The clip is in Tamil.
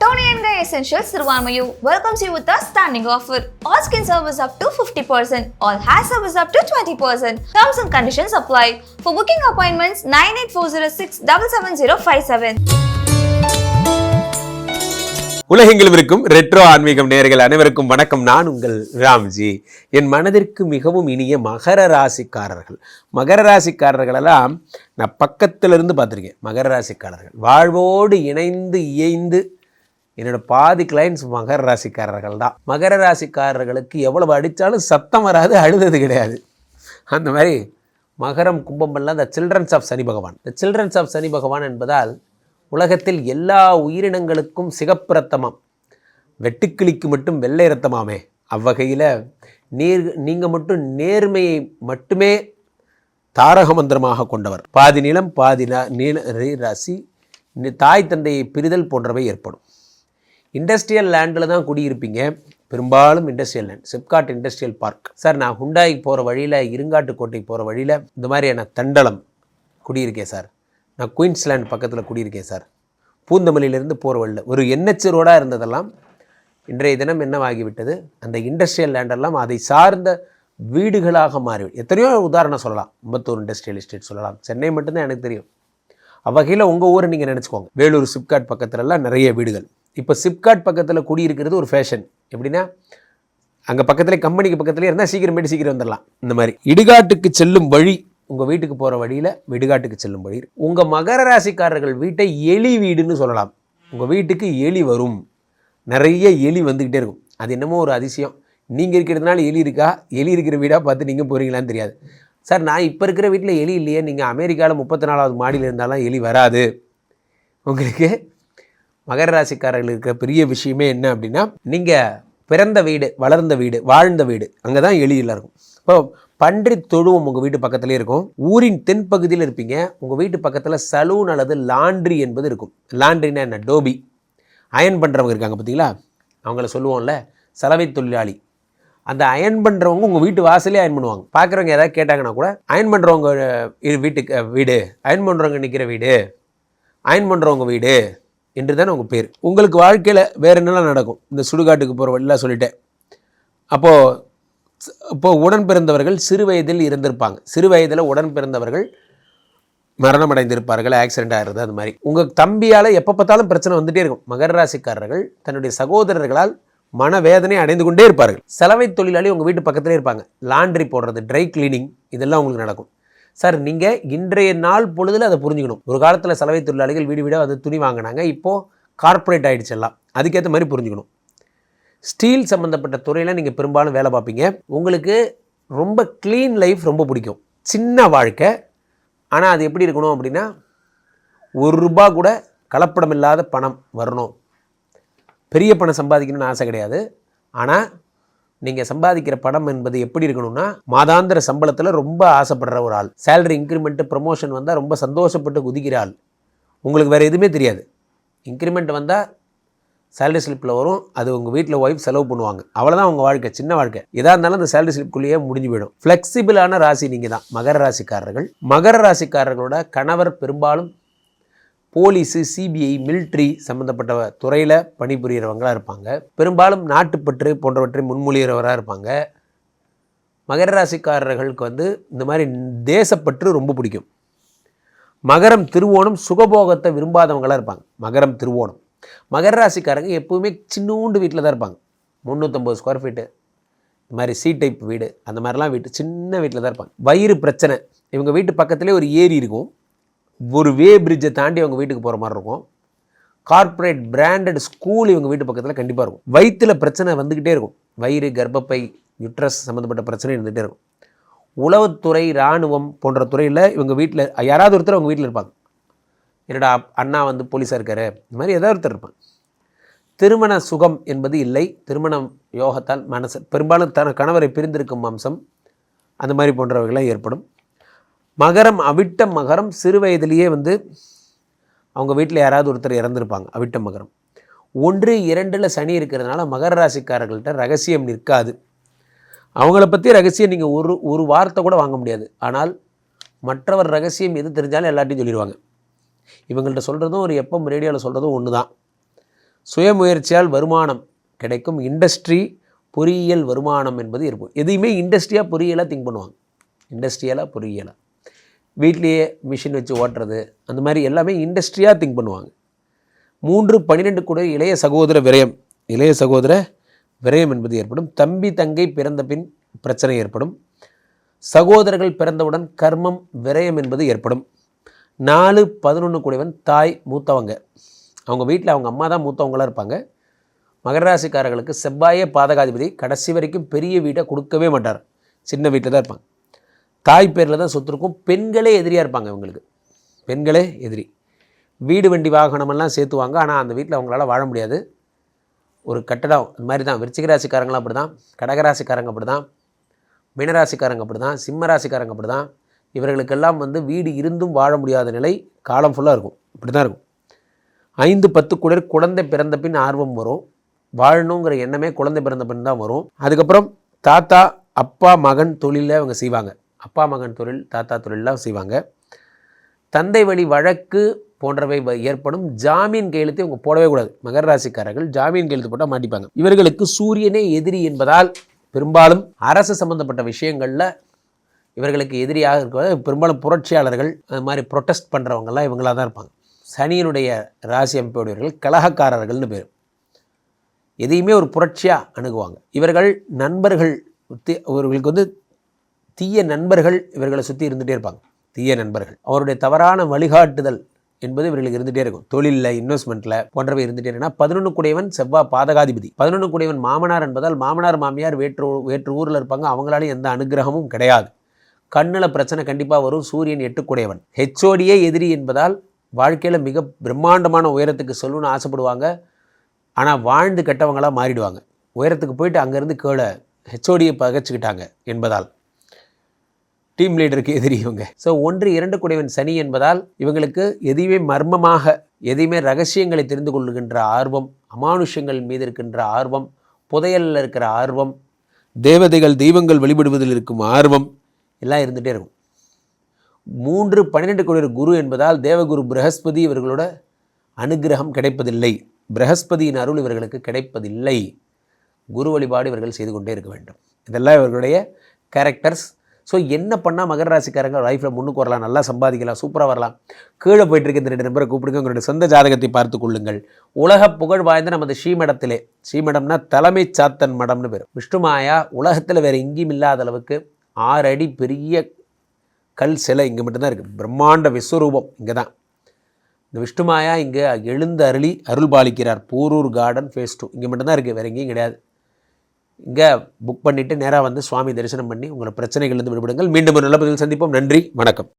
Tony and Guy Essentials Sirvamayu welcomes you with a standing offer. All skin service up to 50%, all hair service up to 20%. Terms and conditions apply. For booking appointments, 98406 77057. உலகெங்கிலும் இருக்கும் ரெட்ரோ ஆன்மீகம் நேயர்கள் அனைவருக்கும் வணக்கம் நான் உங்கள் ராம்ஜி என் மனதிற்கு மிகவும் இனிய மகர ராசிக்காரர்கள் மகர ராசிக்காரர்களெல்லாம் நான் பக்கத்துல இருந்து பார்த்துருக்கேன் மகர ராசிக்காரர்கள் வாழ்வோடு இணைந்து இயைந்து என்னோட பாதி கிளைண்ட்ஸ் மகர ராசிக்காரர்கள் தான் மகர ராசிக்காரர்களுக்கு எவ்வளவு அடித்தாலும் சத்தம் வராது அழுதது கிடையாது. அந்த மாதிரி மகரம் கும்பமெல்லாம் த சில்ட்ரன்ஸ் ஆஃப் சனி பகவான். த சில்ட்ரன்ஸ் ஆஃப் சனி பகவான் என்பதால் உலகத்தில் எல்லா உயிரினங்களுக்கும் சிகப்பு ரத்தமாம் வெட்டுக்கிளிக்கு மட்டும் வெள்ளை ரத்தமாமே. அவ்வகையில் நீர் நீங்கள் மட்டும் நேர்மையை மட்டுமே தாரக மந்திரமாக கொண்டவர். பாதி நிலம் பாதி நீல ராசி தாய் தந்தையை பிரிதல் போன்றவை ஏற்படும். இண்டஸ்ட்ரியல் லேண்டில் தான் குடியிருப்பீங்க. பெரும்பாலும் industrial land SIPCOT industrial park sir நான் ஹுண்டாய் போகிற வழியில் இருங்காட்டுக்கோட்டை போகிற வழியில் இந்த மாதிரியான தண்டலம் குடியிருக்கேன் சார் நான் குயின்ஸ்லேண்ட் பக்கத்தில் குடியிருக்கேன் சார் பூந்தமல்லியிலேருந்து போகிற வழியில் ஒரு என்ஹெச் ரோடாக இருந்ததெல்லாம் இன்றைய தினம் என்னவாகிவிட்டது? அந்த இண்டஸ்ட்ரியல் லேண்டெல்லாம் அதை சார்ந்த வீடுகளாக மாறி எத்தனையோ உதாரணம் சொல்லலாம். அம்பத்தூர் இண்டஸ்ட்ரியல் எஸ்டேட் சொல்லலாம். சென்னை மட்டும்தான் எனக்கு தெரியும். அவ்வகையில் உங்கள் ஊரை நீங்கள் நினச்சிக்கோங்க. வேலூர் சிப்காட் பக்கத்துலலாம் நிறைய வீடுகள். இப்போ சிப்காட் பக்கத்தில் குடியிருக்கிறது ஒரு ஃபேஷன் எப்படின்னா அங்கே பக்கத்தில் கம்பெனிக்கு பக்கத்துலேயே இருந்தால் சீக்கிரமேட்டு சீக்கிரம் வந்துடலாம். இந்த மாதிரி. இடுகாட்டுக்கு செல்லும் வழி உங்கள் வீட்டுக்கு போகிற வழியில் விடுகாட்டுக்கு செல்லும் வழி. உங்கள் மகர ராசிக்காரர்கள் வீட்டை எலி வீடுன்னு சொல்லலாம். உங்கள் வீட்டுக்கு எலி வரும். நிறைய எலி வந்துக்கிட்டே இருக்கும். அது என்னமோ ஒரு அதிசயம். நீங்கள் இருக்கிறதுனால எலி இருக்கா? எலி இருக்கிற வீடாக பார்த்து நீங்கள் போகிறீங்களான்னு தெரியாது. சார் நான் இப்போ இருக்கிற வீட்டில் எலி இல்லையே. நீங்கள் அமெரிக்காவில் முப்பத்தி நாலாவது மாடியில் இருந்தாலும் எலி வராது. உங்களுக்கு மகர ராசிக்காரர்கள் இருக்கிற பெரிய விஷயமே என்ன அப்படின்னா நீங்கள் பிறந்த வீடு வளர்ந்த வீடு வாழ்ந்த வீடு அங்கே தான் எளியில் இருக்கும். இப்போ பன்றி தொழுவம் உங்கள் வீட்டு பக்கத்துலேயே இருக்கும். ஊரின் தென்பகுதியில் இருப்பீங்க. உங்கள் வீட்டு பக்கத்தில் சலூன் அல்லது லாண்ட்ரி என்பது இருக்கும். லாண்ட்ரினா என்ன? டோபி. அயன் பண்ணுறவங்க இருக்காங்க பார்த்தீங்களா? அவங்கள சொல்லுவோம்ல சலவை தொழிலாளி. அந்த அயன் பண்ணுறவங்க உங்கள் வீட்டு வாசலே அயன் பண்ணுவாங்க. பார்க்குறவங்க ஏதாவது கேட்டாங்கன்னா கூட அயன் பண்ணுறவங்க வீட்டுக்கு வீடு. அயன் பண்ணுறவங்க நிற்கிற வீடு. அயன் பண்ணுறவங்க வீடு. என்று தானே உங்கள் பேர். உங்களுக்கு வாழ்க்கையில் வேறு என்னெல்லாம் நடக்கும்? இந்த சுடுகாட்டுக்கு போகிற வழிலாம் சொல்லிட்டேன். அப்போது இப்போது உடன் பிறந்தவர்கள் சிறு வயதில் இருந்திருப்பாங்க. சிறு வயதில் உடன் பிறந்தவர்கள் மரணம் அடைந்திருப்பார்கள் ஆக்சிடென்ட் ஆகிறது அது மாதிரி. உங்கள் தம்பியால் எப்போ பார்த்தாலும் பிரச்சனை வந்துட்டே இருக்கும். மகர ராசிக்காரர்கள் தன்னுடைய சகோதரர்களால் மனவேதனை அடைந்து கொண்டே இருப்பார்கள். சலவை தொழிலாளி உங்கள் வீட்டு பக்கத்திலே இருப்பாங்க. லாண்ட்ரி போடுறது ட்ரை கிளீனிங் இதெல்லாம் உங்களுக்கு நடக்கும். சார் நீங்கள் இன்றைய நாள் பொழுதில் அதை புரிஞ்சுக்கணும். ஒரு காலத்தில் சலவை தொழிலாளிகள் வீடு வீடாக வந்து துணி வாங்கினாங்க. இப்போது கார்ப்பரேட் ஆகிடுச்சு எல்லாம். அதுக்கேற்ற மாதிரி புரிஞ்சுக்கணும். ஸ்டீல் சம்மந்தப்பட்ட துறையில் நீங்கள் பெரும்பாலும் வேலை பார்ப்பீங்க. உங்களுக்கு ரொம்ப க்ளீன் லைஃப் ரொம்ப பிடிக்கும். சின்ன வாழ்க்கை. ஆனால் அது எப்படி இருக்கணும் அப்படின்னா ஒரு ரூபா கூட கலப்படம் இல்லாத பணம் வரணும். பெரிய பணம் சம்பாதிக்கணும்னு ஆசை கிடையாது. ஆனால் நீங்கள் சம்பாதிக்கிற படம் என்பது எப்படி இருக்கணும்னா மாதாந்திர சம்பளத்தில் ரொம்ப ஆசைப்படுற ஒரு ஆள். சேலரி இன்க்ரிமெண்ட்டு ப்ரமோஷன் வந்தால் ரொம்ப சந்தோஷப்பட்டு குதிக்கிற ஆள். உங்களுக்கு வேறு எதுவுமே தெரியாது. இன்க்ரிமெண்ட் வந்தால் சேலரி ஸ்லிப்பில் வரும். அது உங்கள் வீட்டில் ஒய்ஃப் செலவு பண்ணுவாங்க. அவ்வளோதான் உங்கள் வாழ்க்கை சின்ன வாழ்க்கை. எதாக இருந்தாலும் அந்த சேலரி ஸ்லிப்புக்குள்ளேயே முடிஞ்சு போயிடும். ஃப்ளெக்சிபிளான ராசி நீங்கள் தான் மகர ராசிக்காரர்கள். மகர ராசிக்காரர்களோட கணவர் பெரும்பாலும் போலீஸு சிபிஐ மிலிட்ரி சம்மந்தப்பட்ட துறையில் பணிபுரியறவங்களா இருப்பாங்க. பெரும்பாலும் நாட்டுப்பற்று போன்றவற்றை முன்மொழிகிறவராக இருப்பாங்க. மகர ராசிக்காரர்களுக்கு வந்து இந்த மாதிரி தேசப்பற்று ரொம்ப பிடிக்கும். மகரம் திருவோணம் சுகபோகத்தை விரும்பாதவங்களாக இருப்பாங்க. மகரம் திருவோணம். மகர ராசிக்காரங்க எப்பவுமே சின்னூண்டு வீட்டில் தான் இருப்பாங்க. முந்நூற்றம்பது ஸ்கொயர் ஃபீட்டு இந்த மாதிரி சி டைப் வீடு அந்த மாதிரிலாம் வீட்டு சின்ன வீட்டில் தான் இருப்பாங்க. வயிறு பிரச்சனை. இவங்க வீட்டு பக்கத்துலேயே ஒரு ஏரி இருக்கும். ஒரு வே பிரிட்ஜை தாண்டி அவங்க வீட்டுக்கு போகிற மாதிரி இருக்கும். கார்ப்பரேட் பிராண்டட் ஸ்கூல் இவங்க வீட்டு பக்கத்தில் கண்டிப்பாக இருக்கும். வயிற்றில் பிரச்சனை வந்துக்கிட்டே இருக்கும். வயிறு கர்ப்பப்பை யுட்ரஸ் சம்மந்தப்பட்ட பிரச்சனை இருந்துகிட்டே இருக்கும். உளவுத்துறை இராணுவம் போன்ற துறையில் இவங்க வீட்டில் யாராவது ஒருத்தர் அவங்க வீட்டில் இருப்பாங்க. என்னடா அண்ணா வந்து போலீஸாக இருக்காரு? இந்த மாதிரி ஏதாவது ஒருத்தர் இருப்பாங்க. திருமண சுகம் என்பது இல்லை. திருமணம் யோகத்தால் மனசு பெரும்பாலும் தன கணவரை பிரிந்திருக்கும் அம்சம் அந்த மாதிரி போன்றவைகள்லாம் ஏற்படும். மகரம் அவிட்ட மகரம் சிறு வயதிலேயே வந்து அவங்க வீட்டில் யாராவது ஒருத்தர் இறந்துருப்பாங்க அவிட்ட மகரம். ஒன்று இரண்டில் சனி இருக்கிறதுனால மகர ராசிக்காரர்கள்ட்ட ரகசியம் நிற்காது. அவங்கள பற்றி ரகசியம் நீங்கள் ஒரு ஒரு வார்த்தை கூட வாங்க முடியாது. ஆனால் மற்றவர் ரகசியம் எது தெரிஞ்சாலும் எல்லாத்தையும் சொல்லிடுவாங்க. இவங்கள்ட்ட சொல்கிறதும் ஒரு எப்பம் ரேடியோவில் சொல்கிறதும் ஒன்று தான். சுயமுயற்சியால் வருமானம் கிடைக்கும். இண்டஸ்ட்ரி பொறியியல் வருமானம் என்பது இருக்கும். எதையுமே இண்டஸ்ட்ரியாக பொறியியலாக திங்க் பண்ணுவாங்க. இண்டஸ்ட்ரியலாக பொறியியலாக. வீட்லேயே மிஷின் வச்சு ஓட்டுறது அந்த மாதிரி எல்லாமே இண்டஸ்ட்ரியாக திங்க் பண்ணுவாங்க. மூன்று பன்னிரெண்டு கூட இளைய சகோதர விரயம். இளைய சகோதர விரயம் என்பது ஏற்படும். தம்பி தங்கை பிறந்த பின் பிரச்சனை ஏற்படும். சகோதரர்கள் பிறந்தவுடன் கர்மம் விரயம் என்பது ஏற்படும். நாலு பதினொன்று கூடியவன் தாய் மூத்தவங்க. அவங்க வீட்டில் அவங்க அம்மா தான் மூத்தவங்களாக இருப்பாங்க. மகராசிக்காரர்களுக்கு செவ்வாயே பாதகாதிபதி. கடைசி வரைக்கும் பெரிய வீட்டை கொடுக்கவே மாட்டார். சின்ன வீட்டில் தான் இருப்பாங்க. தாய் பேரில் தான் சொத்து இருக்கும். பெண்களே எதிரியாக இருப்பாங்க இவங்களுக்கு. பெண்களே எதிரி. வீடு வண்டி வாகனமெல்லாம் சேர்த்துவாங்க. ஆனால் அந்த வீட்டில் அவங்களால வாழ முடியாது. ஒரு கட்டடம் இது மாதிரி தான். விருச்சிக ராசிக்காரங்களும் அப்படி தான் கடகராசிக்காரங்க அப்படி தான் மீனராசிக்காரங்க அப்படி தான் சிம்மராசிக்காரங்க அப்படி தான் இவர்களுக்கெல்லாம் வந்து வீடு இருந்தும் வாழ முடியாத நிலை காலம் ஃபுல்லாக இருக்கும். இப்படி தான் இருக்கும். ஐந்து பத்து குளிர் குழந்தை பிறந்த பின் ஆர்வம் வரும். வாழணுங்கிற எண்ணமே குழந்தை பிறந்த பின் தான் வரும். அதுக்கப்புறம் தாத்தா அப்பா மகன் தொழிலில் அவங்க செய்வாங்க. அப்பா மகன் தொழில் தாத்தா தொழிலெலாம் செய்வாங்க. தந்தை வழி வழக்கு போன்றவை ஏற்படும். ஜாமீன் கையெழுத்தை இவங்க போடவே கூடாது. மகர ராசிக்காரர்கள் ஜாமீன் கையெழுத்து போட்டால் மாட்டிப்பாங்க. இவர்களுக்கு சூரியனே எதிரி என்பதால் பெரும்பாலும் அரசு சம்பந்தப்பட்ட விஷயங்களில் இவர்களுக்கு எதிரியாக இருக்கிறது பெரும்பாலும் புரட்சியாளர்கள் அது மாதிரி ப்ரொட்டஸ்ட் பண்ணுறவங்கெல்லாம் இவங்களாக தான் இருப்பாங்க. சனியினுடைய ராசி அமைப்புடையவர்கள் கலகக்காரர்கள்னு பேர். எதையுமே ஒரு புரட்சியாக அணுகுவாங்க. இவர்கள் நண்பர்கள் இவர்களுக்கு வந்து தீய நண்பர்கள் இவர்களை சுற்றி இருந்துகிட்டே இருப்பாங்க. தீய நண்பர்கள். அவருடைய தவறான வழிகாட்டுதல் என்பது இவர்களுக்கு இருந்துகிட்டே இருக்கும். தொழிலில் இன்வெஸ்ட்மெண்ட்டில் போன்றவை இருந்துகிட்டே இருக்குன்னா பதினொன்று குடையவன் செவ்வா பாதகாதிபதி. பதினொன்று குடையவன் மாமனார் என்பதால் மாமனார் மாமியார் வேற்று வேற்று ஊரில் இருப்பாங்க. அவங்களால எந்த அனுகிரகமும் கிடையாது. கண்ணில் பிரச்சனை கண்டிப்பாக வரும். சூரியன் எட்டுக்குடையவன் ஹெச்ஓடியே எதிரி என்பதால் வாழ்க்கையில் மிக பிரம்மாண்டமான உயரத்துக்கு சொல்லணும்னு ஆசைப்படுவாங்க. ஆனால் வாழ்ந்து கெட்டவங்களாக மாறிடுவாங்க. உயரத்துக்கு போயிட்டு அங்கேருந்து கீழே ஹெச்ஓடியை பகைச்சிக்கிட்டாங்க என்பதால். டீம் லீடருக்கு எதிரி இவங்க ஸோ ஒன்று இரண்டு குடைவன் சனி என்பதால் இவங்களுக்கு எதையுமே மர்மமாக எதையுமே ரகசியங்களை தெரிந்து கொள்ளுகின்ற ஆர்வம் அமானுஷ்யங்கள் மீது இருக்கின்ற ஆர்வம் புதையலில் இருக்கிற ஆர்வம் தேவதைகள் தெய்வங்கள் வழிபடுவதில் இருக்கும் ஆர்வம் எல்லாம் இருந்துகிட்டே இருக்கும். மூன்று பன்னிரெண்டு கோடி குரு என்பதால் தேவகுரு பிரகஸ்பதி இவர்களோட அனுகிரகம் கிடைப்பதில்லை. பிரகஸ்பதியின் அருள் இவர்களுக்கு கிடைப்பதில்லை. குரு வழிபாடு இவர்கள் செய்து கொண்டே இருக்க வேண்டும். இதெல்லாம் இவர்களுடைய கேரக்டர்ஸ் ஸோ என்ன பண்ணால் மகர ராசிக்காரங்க லைஃப்பில் முன்னுக்கு வரலாம் நல்லா சம்பாதிக்கலாம் சூப்பராக வரலாம். கீழே போயிட்டுருக்க இந்த ரெண்டு நம்பரை கூப்பிடுங்க. உங்களுடைய சொந்த ஜாதகத்தை பார்த்து கொள்ளுங்கள். உலக புகழ் வாய்ந்த நமது ஸ்ரீமடத்திலே. ஸ்ரீமடம்னா தலைமை சாத்தன் மடம்னு பேர். விஷ்ணுமாயா உலகத்தில் வேறு எங்கேயும் இல்லாத அளவுக்கு ஆறு அடி பெரிய கல் சிலை இங்கே மட்டும்தான் இருக்குது பிரம்மாண்ட விஸ்வரூபம் இங்கே தான் இந்த விஷ்ணுமாயா இங்கே எழுந்து அருளி அருள் பாலிக்கிறார். போரூர் கார்டன் ஃபேஸ் டூ இங்கே மட்டும்தான் இருக்குது வேறு எங்கேயும் கிடையாது. இங்கே புக் பண்ணிவிட்டு நேராக வந்து சுவாமி தரிசனம் பண்ணி உங்களை பிரச்சனைகள்லேருந்து விடுபடுங்கள். மீண்டும் ஒரு நல்ல பதில் சந்திப்போம். நன்றி. வணக்கம்.